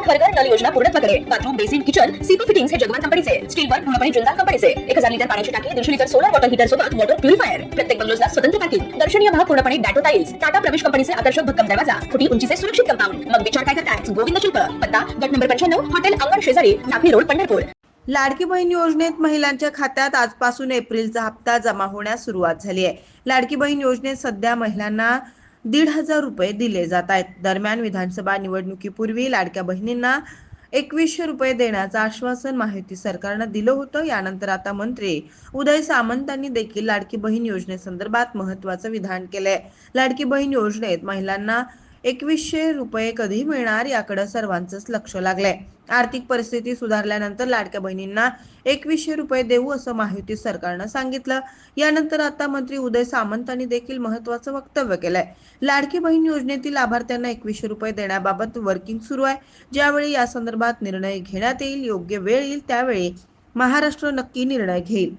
Home बर्गर नल योजना पूर्णत्वाकडे bathroom basin kitchen CP fittings हे जगवान कंपनीचे. स्टील वर्क पूर्णपणे जुंदार कंपनीचे. एक हजार लिटर पाण्याची टाकी दीडशे लिटर सोलर वॉटर हीटर सोबत वॉटर प्युरिफायर प्रत्येक बंगलोजला स्वतंत्र पार्किंग दर्शनीय भाग पूर्णपणे डॅटो टाईल्स टाटा प्रवेश कंपनीचे आकर्षक भक्कम दरवाजा. फुटी उंचीचे सुरक्षित कंपाऊंड मग विचार काय करताय? गोविंद शिल्प. पत्ता गट नंबर पंच्याण्णव हॉटेल अंगण शेजारी नागरी रोड पंढरपूर. लाडकी बहीण योजनेत महिलांच्या खात्यात आजपासून एप्रिलचा हप्ता जमा होण्यास सुरुवात झाली आहे. लाडकी बहीण योजनेत सध्या महिलांना दीड हजार रुपये दिले जात आहेत. दरम्यान विधानसभा निवडणुकीपूर्वी लाडक्या बहिणींना एकवीसशे रुपये देण्याचं आश्वासन माहिती सरकारनं दिलं होतं. यानंतर आता मंत्री उदय सामंतांनी देखील लाडकी बहीण योजनेसंदर्भात महत्वाचं विधान केलंय. लाडकी बहीण योजनेत महिलांना एकवीसशे रुपये कधी मिळणार याकडे सर्वांचंच लक्ष लागलंय. आर्थिक परिस्थिती सुधारल्यानंतर लाडक्या बहिणींना एकवीसशे रुपये देऊ असं माहिती सरकारनं सांगितलं. यानंतर आता मंत्री उदय सामंतांनी देखील महत्वाचं वक्तव्य केलंय. लाडकी बहीण योजनेतील लाभार्थ्यांना एकवीसशे रुपये देण्याबाबत वर्किंग सुरू आहे. ज्यावेळी या संदर्भात निर्णय घेण्यात येईल योग्य वेळ येईल त्यावेळी महाराष्ट्र नक्की निर्णय घेईल.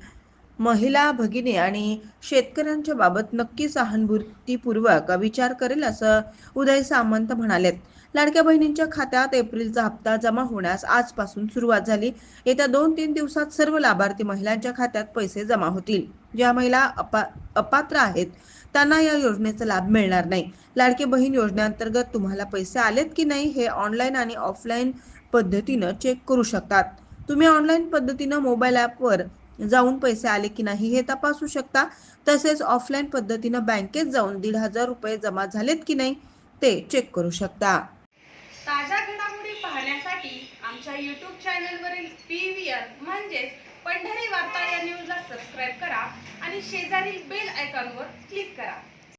महिला भगिनी आणि शेतकऱ्यांच्या बाबत नक्की सहानुभूतीपूर्वक विचार करेल असं उदय सामंत म्हणालेत. लाडक्या बहिणींच्या खात्यात एप्रिलचा हप्ता जमा होण्यास आजपासून सुरुवात झाली. येत्या दोन तीन दिवसात सर्व लाभार्थी महिलांच्या खात्यात पैसे जमा होतील. ज्या महिला अपा अपात्र आहेत त्यांना या योजनेचा लाभ मिळणार नाही. लाडकी बहीण योजनेअंतर्गत तुम्हाला पैसे आलेत की नाही हे ऑनलाईन आणि ऑफलाईन पद्धतीनं चेक करू शकतात. तुम्ही ऑनलाईन पद्धतीनं मोबाईल ॲपवर जाऊन पैसे आले की नाही हे तपासू शकता. तसेच ऑफलाईन पद्धतीनं बँकेत जाऊन दीड हजार रुपये जमा झालेत की नाही ते चेक करू शकता. ताज्या घडामोडी पाहण्यासाठी आमच्या यूट्यूब चॅनलवरील पी व्ही आर म्हणजेच पंढरी वार्ता या न्यूजला सबस्क्राईब करा आणि शेजारील बेल आयकॉनवर क्लिक करा.